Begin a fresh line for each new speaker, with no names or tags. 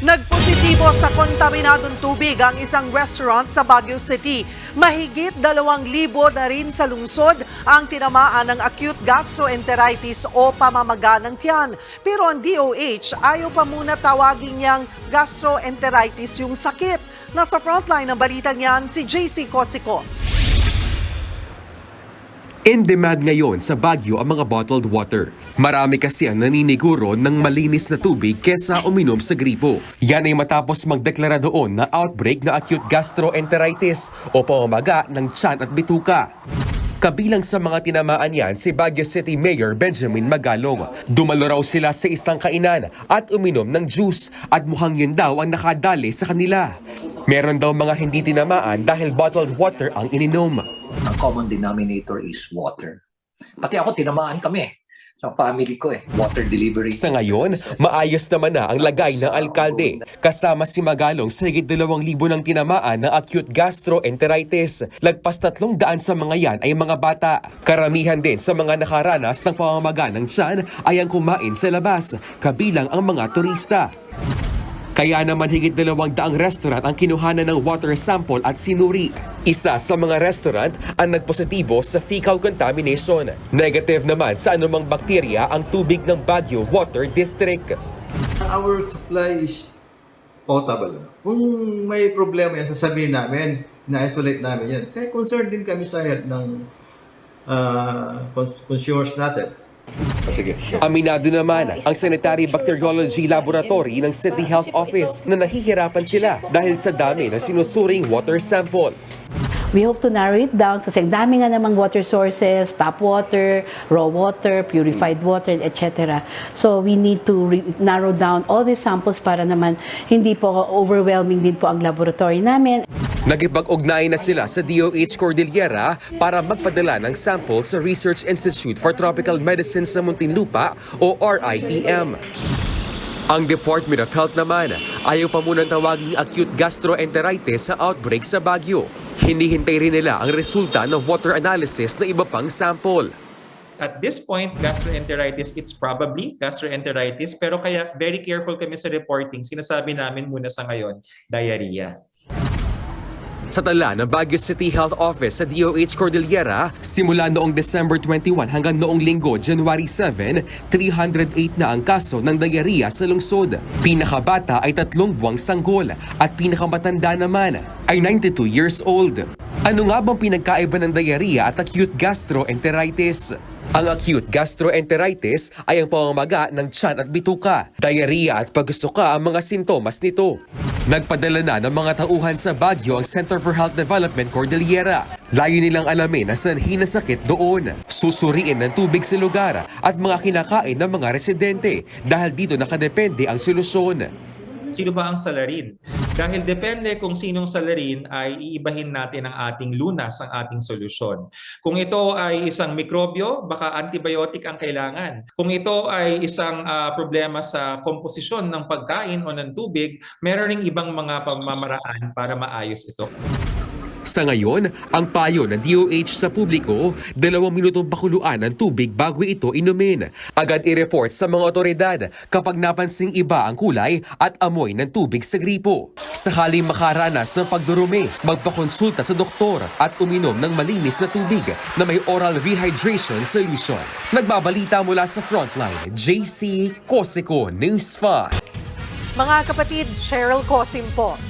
Nagpositibo sa kontaminadong tubig ang isang restaurant sa Baguio City. Mahigit dalawang libo na rin sa lungsod ang tinamaan ng acute gastroenteritis o pamamaga ng tiyan. Pero ang DOH ayaw pa muna tawagin niyang gastroenteritis yung sakit. Nasa frontline ng balitang yan si JC Cosico.
In demand ngayon sa Baguio ang mga bottled water. Marami kasi ang naniniguro ng malinis na tubig kesa uminom sa gripo. Yan ay matapos magdeklara doon na outbreak na acute gastroenteritis o pamamaga ng tiyan at bituka. Kabilang sa mga tinamaan yan si Baguio City Mayor Benjamin Magalong. Dumalo raw sila sa isang kainan at uminom ng juice at mukhang yun daw ang nakadali sa kanila. Meron daw mga hindi tinamaan dahil bottled water ang ininom.
Ang common denominator is water. Pati ako, tinamaan kami sa family ko eh. Water delivery.
Sa ngayon, maayos naman na ang lagay ng alkalde. Kasama si Magalong sa higit dalawang libo ng tinamaan ng acute gastroenteritis. Lagpas tatlong daan sa mga yan ay mga bata. Karamihan din sa mga nakaranas ng pamamaga ng tiyan ay ang kumain sa labas, kabilang ang mga turista. Kaya naman higit dalawang daang restaurant ang kinuhanan ng water sample at sinuri. Isa sa mga restaurant ang nagpositibo sa fecal contamination. Negative naman sa anumang bakterya ang tubig ng Baguio Water District.
Our supply is potable. Kung may problema yan, sasabihin namin, na-isolate namin yan. Kaya concerned din kami sa health ng uh, cons- consumers natin.
Aminado naman ang Sanitary Bacteriology Laboratory ng City Health Office na nahihirapan sila dahil sa dami ng sinusuring water sample.
We hope to narrow it down kasi ang dami nga namang water sources, tap water, raw water, purified water, etc. So we need to re- narrow down all these samples para naman hindi po overwhelming din po ang laboratory namin.
Nagipag-ugnayan na sila sa DOH Cordillera para magpadala ng sample sa Research Institute for Tropical Medicine sa Muntinlupa o RITM. Ang Department of Health naman ayaw pa munang tawaging acute gastroenteritis sa outbreak sa Baguio. Hinihintay rin nila ang resulta ng water analysis na iba pang sample.
At this point, gastroenteritis, it's probably gastroenteritis, pero kaya very careful kami sa reporting. Sinasabi namin muna sa ngayon, diarrhea.
Sa tala ng Baguio City Health Office sa DOH Cordillera, simula noong December 21 hanggang noong linggo, January 7, 308 na ang kaso ng diarrhea sa lungsod. Pinakabata ay tatlong buwang sanggol at pinakamatanda naman ay 92 years old. Ano nga bang pinagkaiba ng diarrhea at acute gastroenteritis? Ang acute gastroenteritis ay ang pamamaga ng tiyan at bituka. Diarrhea at pagsuka ang mga sintomas nito. Nagpadala na ng mga tauhan sa Baguio ang Center for Health Development Cordillera. Layo nilang alamin na sanhi na sakit doon. Susuriin ng tubig sa lugar at mga kinakain ng mga residente dahil dito nakadepende ang solusyon.
Sino ba ang salarin? Dahil depende kung sinong salarin ay iibahin natin ang ating lunas, ang ating solusyon. Kung ito ay isang mikrobyo, baka antibiotic ang kailangan. Kung ito ay isang ah, problema sa komposisyon ng pagkain o ng tubig, meron ring ibang mga pamamaraan para maayos ito.
Sa ngayon, ang payo ng DOH sa publiko, dalawang minutong pakuluan ng tubig bago ito inumin. Agad i-report sa mga otoridad kapag napansing iba ang kulay at amoy ng tubig sa gripo. Sakaling makaranas ng pagdurumi, magpakonsulta sa doktor at uminom ng malinis na tubig na may oral rehydration solution. Nagbabalita mula sa Frontline, JC Cosico News 5.
Mga kapatid, Cheryl Cosim po.